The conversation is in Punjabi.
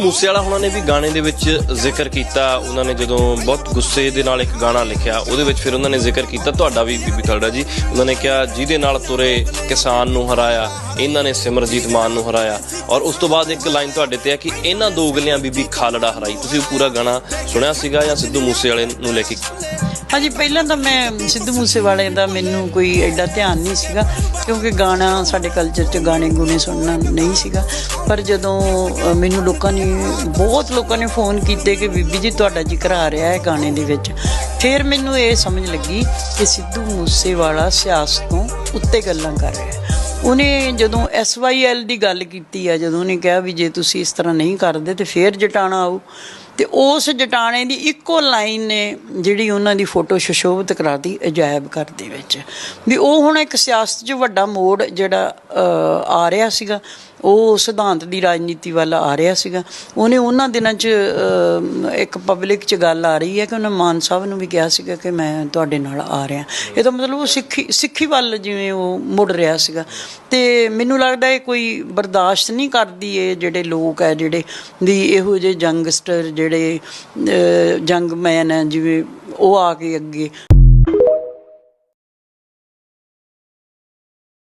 ਮੂਸੇ ਵਾਲਾ ਉਹਨਾਂ ਨੇ ਵੀ ਗਾਣੇ ਦੇ ਵਿੱਚ ਜ਼ਿਕਰ ਕੀਤਾ। ਉਹਨਾਂ ਨੇ ਜਦੋਂ ਬਹੁਤ ਗੁੱਸੇ ਦੇ ਨਾਲ ਇੱਕ ਗਾਣਾ ਲਿਖਿਆ, ਉਹਦੇ ਵਿੱਚ ਫਿਰ ਉਹਨਾਂ ਨੇ ਜ਼ਿਕਰ ਕੀਤਾ। ਤੁਹਾਡਾ ਵੀ ਬੀਬੀ ਖਾਲੜਾ ਜੀ, ਉਹਨਾਂ ਨੇ ਕਿਹਾ, ਜਿਹਦੇ ਨਾਲ ਤੁਰੇ ਕਿਸਾਨ ਨੂੰ ਹਰਾਇਆ, ਇਹਨਾਂ ਨੇ ਸਿਮਰਜੀਤ ਮਾਨ ਨੂੰ ਹਰਾਇਆ। ਔਰ ਉਸ ਤੋਂ ਬਾਅਦ ਇੱਕ ਲਾਈਨ ਤੁਹਾਡੇ ਤੇ ਹੈ ਕਿ ਇਹਨਾਂ ਦੋ ਗਲਿਆਂ ਬੀਬੀ ਖਾਲੜਾ ਹਰਾਈ। ਤੁਸੀਂ ਪੂਰਾ ਗਾਣਾ ਸੁਣਿਆ ਸੀਗਾ ਜਾਂ ਸਿੱਧੂ ਮੂਸੇ ਵਾਲੇ ਨੂੰ ਲੈ ਕੇ? ਹਾਂਜੀ, ਪਹਿਲਾਂ ਤਾਂ ਮੈਂ ਸਿੱਧੂ ਮੂਸੇਵਾਲੇ ਦਾ ਮੈਨੂੰ ਕੋਈ ਐਡਾ ਧਿਆਨ ਨਹੀਂ ਸੀਗਾ, ਕਿਉਂਕਿ ਗਾਣਾ ਸਾਡੇ ਕਲਚਰ 'ਚ ਗਾਣੇ ਗੁਣੇ ਸੁਣਨਾ ਨਹੀਂ ਸੀਗਾ। ਪਰ ਜਦੋਂ ਮੈਨੂੰ ਲੋਕਾਂ ਨੇ, ਬਹੁਤ ਲੋਕਾਂ ਨੇ ਫੋਨ ਕੀਤੇ ਕਿ ਬੀਬੀ ਜੀ ਤੁਹਾਡਾ ਜ਼ਿਕਰ ਆ ਰਿਹਾ ਹੈ ਗਾਣੇ ਦੇ ਵਿੱਚ। ਫਿਰ ਮੈਨੂੰ ਇਹ ਸਮਝ ਲੱਗੀ ਕਿ ਸਿੱਧੂ ਮੂਸੇਵਾਲਾ ਸਿਆਸਤ ਤੋਂ ਉੱਤੇ ਗੱਲਾਂ ਕਰ ਰਿਹਾ ਹੈ। ਉਹਨੇ ਜਦੋਂ ਐਸਵਾਈਐਲ ਦੀ ਗੱਲ ਕੀਤੀ ਆ, ਜਦੋਂ ਉਹਨੇ ਕਿਹਾ ਵੀ ਜੇ ਤੁਸੀਂ ਇਸ ਤਰ੍ਹਾਂ ਨਹੀਂ ਕਰਦੇ ਤੇ ਫੇਰ ਜਟਾਣਾ ਆਊ। ਤੇ ਉਸ ਜਟਾਣੇ ਦੀ ਇੱਕੋ ਲਾਈਨ ਨੇ ਜਿਹੜੀ ਉਹਨਾਂ ਦੀ ਫੋਟੋ ਸ਼ਸ਼ੋਭਤ ਕਰਾਤੀ, ਅਜਾਇਬ ਘਰ ਦੇ ਵਿੱਚ। ਵੀ ਉਹ ਹੁਣ ਇੱਕ ਸਿਆਸਤ 'ਚ ਵੱਡਾ ਮੋੜ ਜਿਹੜਾ ਆ ਰਿਹਾ ਸੀਗਾ। ਉਹ ਸਿਧਾਂਤ ਦੀ ਰਾਜਨੀਤੀ ਵੱਲ ਆ ਰਿਹਾ ਸੀਗਾ। ਉਹਨੇ ਉਹਨਾਂ ਦਿਨਾਂ 'ਚ ਇੱਕ ਪਬਲਿਕ 'ਚ ਗੱਲ ਆ ਰਹੀ ਹੈ ਕਿ ਉਹਨੇ ਮਾਨ ਸਾਹਿਬ ਨੂੰ ਵੀ ਕਿਹਾ ਸੀਗਾ ਕਿ ਮੈਂ ਤੁਹਾਡੇ ਨਾਲ ਆ ਰਿਹਾ। ਇਹਦਾ ਮਤਲਬ ਉਹ ਸਿੱਖੀ ਸਿੱਖੀ ਵੱਲ ਜਿਵੇਂ ਉਹ ਮੁੜ ਰਿਹਾ ਸੀਗਾ। ਤੇ ਮੈਨੂੰ ਲੱਗਦਾ ਇਹ ਕੋਈ ਬਰਦਾਸ਼ਤ ਨਹੀਂ ਕਰਦੀ ਇਹ ਜਿਹੜੇ ਲੋਕ ਹੈ ਜਿਹੜੇ ਵੀ ਇਹੋ ਜਿਹੇ ਜੰਗਸਟਰ ਜਿਹੜੇ ਅ, ਜੰਗਮੈਨ ਹੈ ਜਿਵੇਂ ਉਹ ਆ ਕੇ ਅੱਗੇ